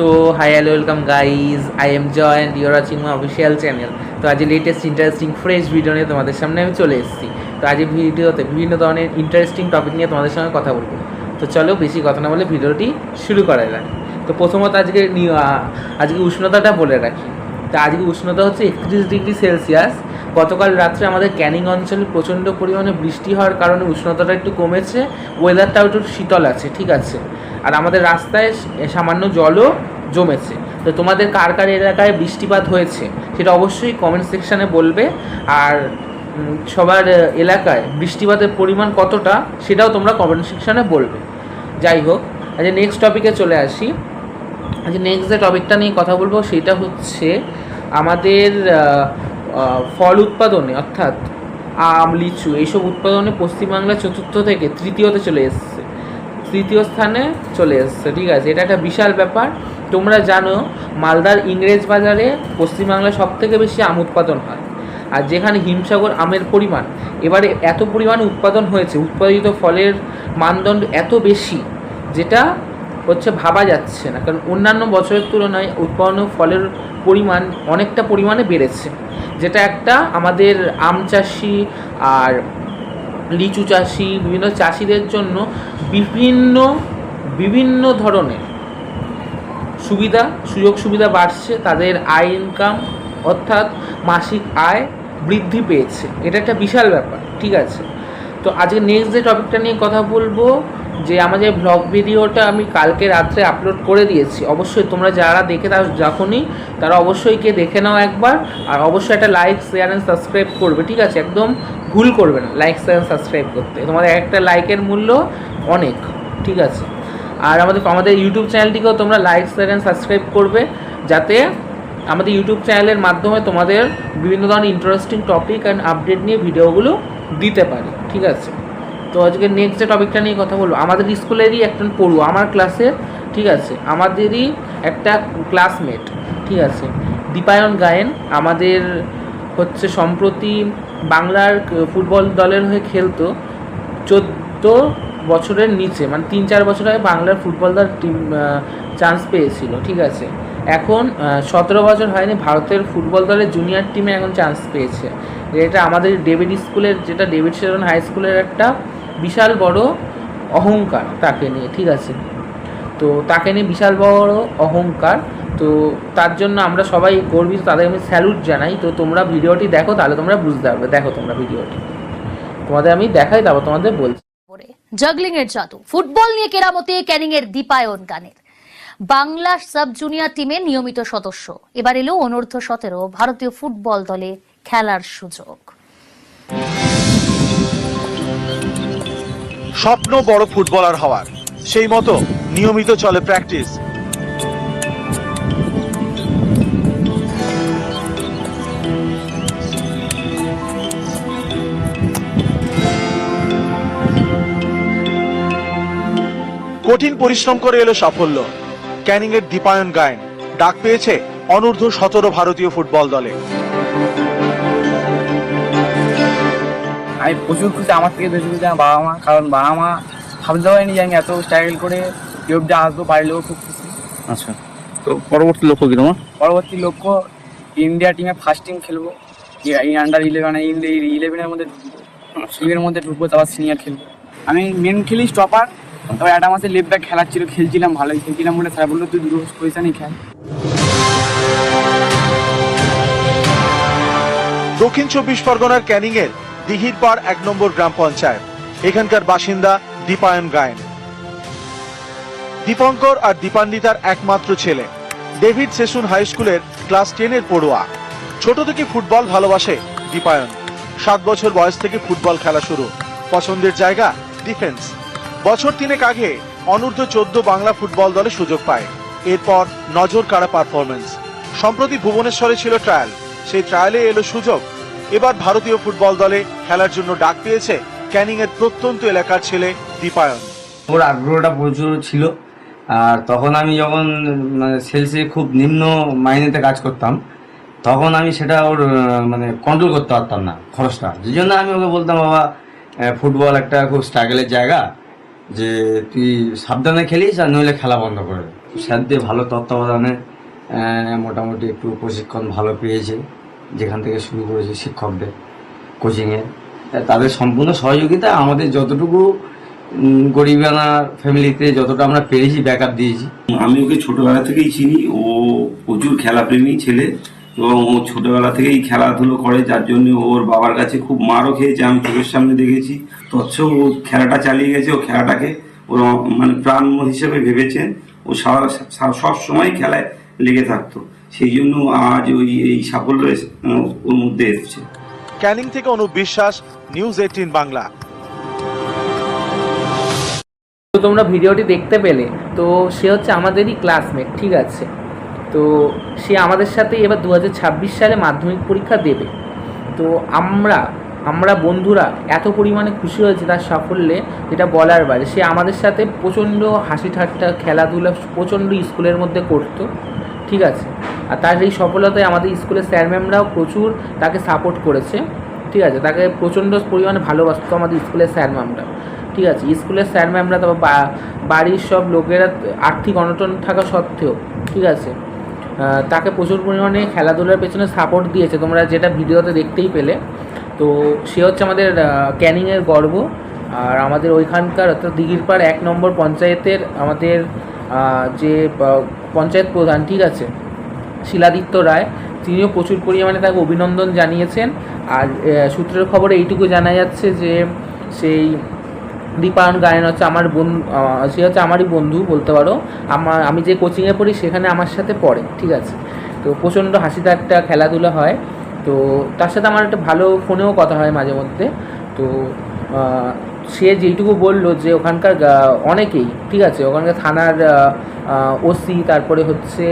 So hi hello welcome guys I am Joy and your watching my official channel তো আজ latest interesting fresh video নিয়ে তোমাদের সামনে আমি চলে এসেছি। তো আজ ভিডিওতে বিভিন্ন ধরনের ইন্টারেস্টিং টপিক নিয়ে তোমাদের সঙ্গে কথা বলব। তো চলো বেশি কথা না বলে ভিডিওটি শুরু করা যাক। তো প্রথমত আজকে আজকে উষ্ণতাটা বলে রাখি। তো আজকে উষ্ণতা হচ্ছে একত্রিশ ডিগ্রি সেলসিয়াস। গতকাল রাত্রে আমাদের ক্যানিং অঞ্চলে প্রচণ্ড পরিমাণে বৃষ্টি হওয়ার কারণে উষ্ণতাটা একটু কমেছে। ওয়েদারটাও একটু শীতল আছে, ঠিক আছে। আর আমাদের রাস্তায় সামান্য জলও জমেছে। তো তোমাদের কার কার এলাকায় বৃষ্টিপাত হয়েছে সেটা অবশ্যই কমেন্ট সেকশানে বলবে। আর সবার এলাকায় বৃষ্টিপাতের পরিমাণ কতটা সেটাও তোমরা কমেন্ট সেকশানে বলবে। যাই হোক আচ্ছা নেক্সট টপিকে চলে আসি। আচ্ছা নেক্সট যে টপিকটা নিয়ে কথা বলব সেটা হচ্ছে আমাদের ফল উৎপাদনে অর্থাৎ আম, লিচু এইসব উৎপাদনে পশ্চিমবাংলা চতুর্থ থেকে তৃতীয়তে চলে এসছে। তৃতীয় স্থানে চলে এসছে, ঠিক আছে? এটা একটা বিশাল ব্যাপার। তোমরা জানো, মালদার ইংরেজ বাজারে পশ্চিমবাংলায় সব থেকে বেশি আম উৎপাদন হয়। আর যেখানে হিমসাগর আমের পরিমাণ, এবারে এত পরিমাণ উৎপাদন হয়েছে, উৎপাদিত ফলের মানদণ্ড এত বেশি, যেটা হচ্ছে ভাবা যাচ্ছে না। কারণ অন্যান্য বছরের তুলনায় উৎপাদন ফলের পরিমাণ অনেকটা পরিমাণে বেড়েছে, যেটা একটা আমাদের আম চাষি আর লিচু চাষি, বিভিন্ন চাষিদের জন্য বিভিন্ন বিভিন্ন ধরনের সুবিধা, সুযোগ সুবিধা বাড়ছে, তাদের আয় ইনকাম অর্থাৎ মাসিক আয় বৃদ্ধি পেয়েছে। এটা একটা বিশাল ব্যাপার, ঠিক আছে? তো আজকে নেক্সট যে টপিকটা নিয়ে কথা বলব, যে আমার যে ব্লগ ভিডিওটা আমি কালকে রাত্রে আপলোড করে দিয়েছি। অবশ্যই তোমরা যারা দেখে তার যখনই, তারা অবশ্যই কে দেখে নাও একবার। আর অবশ্যই একটা লাইক শেয়ার অ্যান্ড সাবস্ক্রাইব করবে, ঠিক আছে? একদম ভুল করবে না লাইক শেয়ার সাবস্ক্রাইব করতে। তোমাদের একটা লাইকের মূল্য অনেক, ঠিক আছে? আর আমাদের আমাদের ইউটিউব চ্যানেলটিকেও তোমরা লাইক শেয়ার অ্যান্ড সাবস্ক্রাইব করবে, যাতে আমাদের ইউটিউব চ্যানেলের মাধ্যমে তোমাদের বিভিন্ন ধরনের ইন্টারেস্টিং টপিক অ্যান্ড আপডেট নিয়ে ভিডিওগুলো দিতে পারি, ঠিক আছে? তো আজকে নেক্সট যে টপিকটা নিয়ে কথা বলব, আমাদের স্কুলেরই একজন পড়ুয়া, আমার ক্লাসের ঠিক আছে? আমাদেরই একটা ক্লাসমেট ঠিক আছে? দীপায়ন গায়েন, আমাদের হচ্ছে সম্প্রতি বাংলার ফুটবল দলের হয়ে খেলতো চোদ্দ বছরের নিচে মানে তিন চার বছর আগে বাংলার ফুটবল দল টিম চান্স পেয়েছিল, ঠিক আছে? এখন সতেরো বছর হয়নি, ভারতের ফুটবল দলের জুনিয়র টিমে এখন চান্স পেয়েছে। এটা আমাদের ডেভিড স্কুলের, যেটা ডেভিড শেরন হাই স্কুলের একটা বিশাল বড় অহংকার তাকে নিয়ে, ঠিক আছে? তো তাকে নিয়ে বিশাল বড় অহংকার। তো তার জন্য আমরা সবাই গর্বিত তাদের আমি স্যালুট জানাই। তো তোমরা ভিডিওটি দেখো তাহলে তোমরা বুঝতে পারবে। দেখো তোমরা ভিডিওটি। তোমাদের আমি দেখাই তারপর তোমাদের বলছি। জাগলিং এর জাদু। ফুটবল নিয়ে কেরামতে ক্যানিং এর দীপায়ন গানের। বাংলা সাব জুনিয়র টিমের নিয়মিত সদস্য। এবার এলো অনূর্ধ্ব সতেরো ভারতীয় ফুটবল দলে খেলার সুযোগ। স্বপ্ন বড় ফুটবলার হওয়ার। সেই মতো নিয়মিত চলে প্র্যাকটিস কঠিন পরিশ্রম করে এলো সাফল্য। ক্যানিং এর দীপায়ন গায়ন। ডাক পেয়েছে অনূর্ধ্ব সতেরো ভারতীয় ফুটবল দলে। আমি প্রচুর খুশি আমার থেকে বেশি খুশি আমার বাবা মা কারণ বাবা মা ভাবতে পারেনি যে আমি এত স্ট্রাগল করে অব্দি আসব পারলেও খুব খুশি। আচ্ছা। তো পরবর্তী লক্ষ্য কি তোমার? পরবর্তী লক্ষ্য ইন্ডিয়া টিমে ফার্স্ট টিম খেলব। এই আন্ডার ইলেভেন ইলেভেনের মধ্যে ঢুকবো টিমের মধ্যে ঢুকবো তারপর সিনিয়র খেলব। আমি মেন খেলি স্টপার তবে একটা মাসে লেফট ব্যাক খেলার ছিল খেলছিলাম ভালোই, খেলছিলাম বলে স্যার বলল, তুই দুটো পজিশনেই খেল। দক্ষিণ চব্বিশ পরগনার ক্যানিং এর দিহির পাড় এক নম্বর গ্রাম পঞ্চায়েত। এখানকার বাসিন্দা দীপায়ন গায়েন। দীপঙ্কর আর দীপান্বিতার একমাত্র ছেলে। ডেভিড সেসুন হাই স্কুলের ক্লাস টেনের পড়ুয়া। ছোট থেকে ফুটবল ভালোবাসে দীপায়ন। সাত বছর বয়স থেকে ফুটবল খেলা শুরু। পছন্দের জায়গা ডিফেন্স। বছর তিনেক আগে অনূর্ধ্ব চোদ্দ বাংলা ফুটবল দলে সুযোগ পায়। এরপর নজর কাড়া পারফরমেন্স সম্প্রতি ভুবনেশ্বরে ছিল ট্রায়াল সেই ট্রায়ালে এলো সুযোগ। এবার ভারতীয় ফুটবল দলে খেলার জন্য ডাক পেয়েছে ক্যানিং এর প্রত্যন্ত এলাকার ছেলে দীপায়ন। ওর আগ্রহটা প্রচুর ছিল। আর তখন আমি যখন মানে সেলসে খুব নিম্ন মাইনেতে কাজ করতাম, তখন আমি সেটা ওর মানে কন্ট্রোল করতে পারতাম না খরচটা। যে জন্য আমি ওকে বলতাম, বাবা ফুটবল একটা খুব স্ট্রাগলের জায়গা। যে তুই সাবধানে খেলিস আর নইলে খেলা বন্ধ করে দে। স্যারদের ভালো তত্ত্বাবধানে মোটামুটি একটু প্রশিক্ষণ ভালো পেয়েছে যেখান থেকে শুরু করেছে শিক্ষকদের কোচিংয়ে তাদের সম্পূর্ণ সহযোগিতা আমাদের যতটুকু গরিবানা ফ্যামিলিতে যতটা আমরা পেরেছি ব্যাকআপ দিয়েছি। আমি ওকে ছোটবেলা থেকেই চিনি ও প্রচুর খেলাপ্রেমী ছেলে। এবং ও ছোটবেলা থেকেই খেলাধুলো করে যার জন্য ওর বাবার কাছে খুব মারও খেয়েছে আমি চোখের সামনে দেখেছি। তৎসব ও খেলাটা চালিয়ে গেছে ও খেলাটাকে ওর মানে প্রাণ হিসেবে ভেবেছেন ও সারা সব সময় খেলায় লেগে থাকতো। সেই জন্য আজ ওই এই সাফল্য ওর মধ্যে এসছে। ক্যানিং থেকে অনুপ বিশ্বাস নিউজ এইটিন বাংলা। তোমরা ভিডিওটি দেখতে পেলে তো সে হচ্ছে আমাদেরই ক্লাসমেট ঠিক আছে? তো সে আমাদের সাথে এবার দু হাজার ছাব্বিশ সালে মাধ্যমিক পরীক্ষা দেবে। তো আমরা আমরা বন্ধুরা এত পরিমাণে খুশি হয়েছে তার সাফল্যে, যেটা বলার বাইরে। সে আমাদের সাথে প্রচণ্ড হাসি ঠাট্টা খেলাধুলা, প্রচণ্ড স্কুলের মধ্যে করতো, ঠিক আছে? আর তার এই সফলতায় আমাদের স্কুলের স্যার ম্যামরাও প্রচুর তাকে সাপোর্ট করেছে, ঠিক আছে? তাকে প্রচণ্ড পরিমাণে ভালোবাসতো আমাদের স্কুলের স্যার ম্যামরা, ঠিক আছে? স্কুলের স্যার ম্যামরা তারপর বাড়ির সব লোকেরা আর্থিক অনটন থাকা সত্ত্বেও, ঠিক আছে? তাকে প্রচুর পরিমাণে খেলাধুলার পেছনে সাপোর্ট দিয়েছে। তোমরা যেটা ভিডিওতে দেখতেই পেলে। তো সে হচ্ছে আমাদের ক্যানিংয়ের গর্ব। আর আমাদের ওইখানকার অর্থাৎ দিঘির দিঘিরপাড় এক নম্বর পঞ্চায়েতের আমাদের যে পঞ্চায়েত প্রধান, ঠিক আছে? শিলাদিত্য রায়, তিনিও প্রচুর পরিমাণে তাকে অভিনন্দন জানিয়েছেন। আর সূত্রের খবরে এইটুকু জানা যাচ্ছে যে, সেই দীপায়ন গায়ন হচ্ছে আমার বন্ধু সে হচ্ছে আমারই বন্ধু বলতে পারো। আমার, আমি যে কোচিংয়ে পড়ি সেখানে আমার সাথে পড়ে, ঠিক আছে? তো প্রচণ্ড হাসিতে একটা খেলাধুলা হয়। তো তার সাথে আমার একটা ভালো ফোনেও কথা হয় মাঝে মধ্যে। তো সে যেইটুকু বলল যে ওখানকার অনেকেই, ঠিক আছে, ওখানকার থানার ওসি, তারপরে হচ্ছে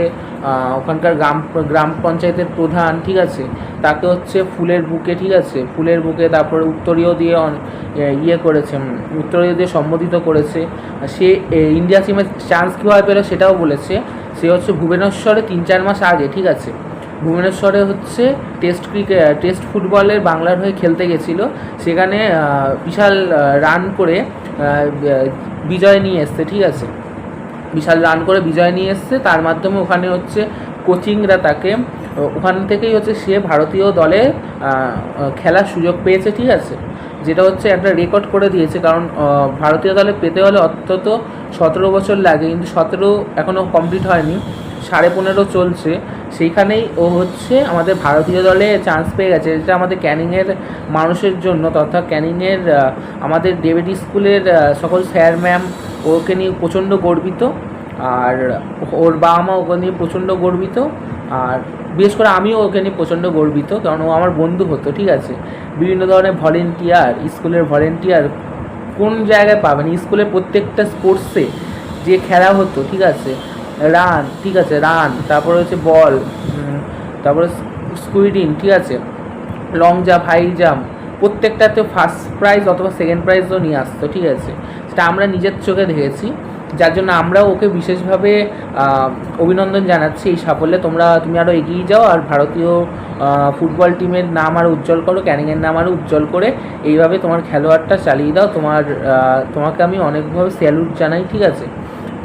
ওখানকার গ্রাম গ্রাম পঞ্চায়েতের প্রধান, ঠিক আছে, তাকে হচ্ছে ফুলের বুকে, ঠিক আছে, ফুলের বুকে তারপরে উত্তরীয় দিয়ে ইয়ে করেছে উত্তরীয় দিয়ে সম্বোধিত করেছে সে ইন্ডিয়া টিমের চান্স কীভাবে পেল সেটাও বলেছে, সে হচ্ছে ভুবনেশ্বরে তিন চার মাস আগে, ঠিক আছে ভুবনেশ্বরে হচ্ছে টেস্ট ক্রিকেট টেস্ট ফুটবলের বাংলার হয়ে খেলতে গেছিল। সেখানে বিশাল রান করে বিজয় নিয়ে এসছে, ঠিক আছে? বিশাল রান করে বিজয় নিয়ে এসছে। তার মাধ্যমে ওখানে হচ্ছে কোচিংরা তাকে ওখান থেকেই হচ্ছে সে ভারতীয় দলে খেলার সুযোগ পেয়েছে, ঠিক আছে? যেটা হচ্ছে একটা রেকর্ড করে দিয়েছে। কারণ ভারতীয় দলে পেতে হলে অন্তত সতেরো বছর লাগে। কিন্তু সতেরো এখনও কমপ্লিট হয়নি। সাড়ে পনেরো চলছে। সেইখানেই ও হচ্ছে আমাদের ভারতীয় দলে চান্স পেয়ে গেছে। যেটা আমাদের ক্যানিংয়ের মানুষের জন্য, তথা ক্যানিংয়ের আমাদের ডেভিড স্কুলের সকল স্যার, ম্যাম ওকে নিয়ে প্রচণ্ড গর্বিত। আর ওর বাবা মা ওকে নিয়ে প্রচণ্ড গর্বিত। আর বিশেষ করে আমিও ওকে নিয়ে প্রচণ্ড গর্বিত, কারণ ও আমার বন্ধু হতো, ঠিক আছে? বিভিন্ন ধরনের ভলেন্টিয়ার স্কুলের ভলেন্টিয়ার কোন জায়গায় পাবেন? স্কুলের প্রত্যেকটা স্পোর্টসে যে খেলা হতো, ঠিক আছে? রান, ঠিক আছে, রান, তারপরে হচ্ছে বল তারপরে স্কুইডিং ঠিক আছে লং জাম্প হাই জাম্প প্রত্যেকটাতে ফার্স্ট প্রাইজ অথবা সেকেন্ড প্রাইজও নিয়ে আসতো, ঠিক আছে, সেটা আমরা নিজের চোখে দেখেছি, যার জন্য আমরাও ওকে বিশেষভাবে অভিনন্দন জানাচ্ছি এই সাফল্যে, তোমরা, তুমি আরও এগিয়ে যাও, আর ভারতীয় ফুটবল টিমের নাম আরও উজ্জ্বল করো, ক্যানিংয়ের নাম আরও উজ্জ্বল করে, এইভাবে তোমার খেলোয়াড়টা চালিয়ে দাও, তোমার তোমাকে আমি অনেকভাবে স্যালুট জানাই, ঠিক আছে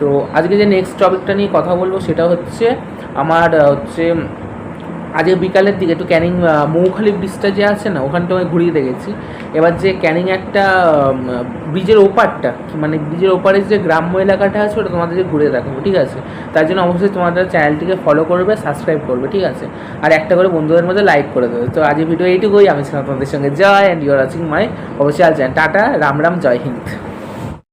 তো আজকে যে নেক্সট টপিকটা নিয়ে কথা বলব সেটা হচ্ছে আমার হচ্ছে আজকে বিকালের দিকে একটু ক্যানিং মৌখালি ব্রিজটা যে আছে না, ওখানটা আমি ঘুরিয়ে দেখেছি। এবার যে ক্যানিং একটা ব্রিজের ওপারটা মানে ব্রিজের ওপারে যে গ্রাম্য এলাকাটা আছে, ওটা তোমাদের ঘুরে দেখাবো, ঠিক আছে? তার জন্য অবশ্যই তোমাদের চ্যানেলটিকে ফলো করবে সাবস্ক্রাইব করবে, ঠিক আছে? আর একটা করে বন্ধুদের মধ্যে লাইক করে দেবে। তো আজ ভিডিও এইটুকুই, আমি ছিলাম তোমাদের সঙ্গে, Joy and your watching my official channel tata, Ram Ram, Joy Hind.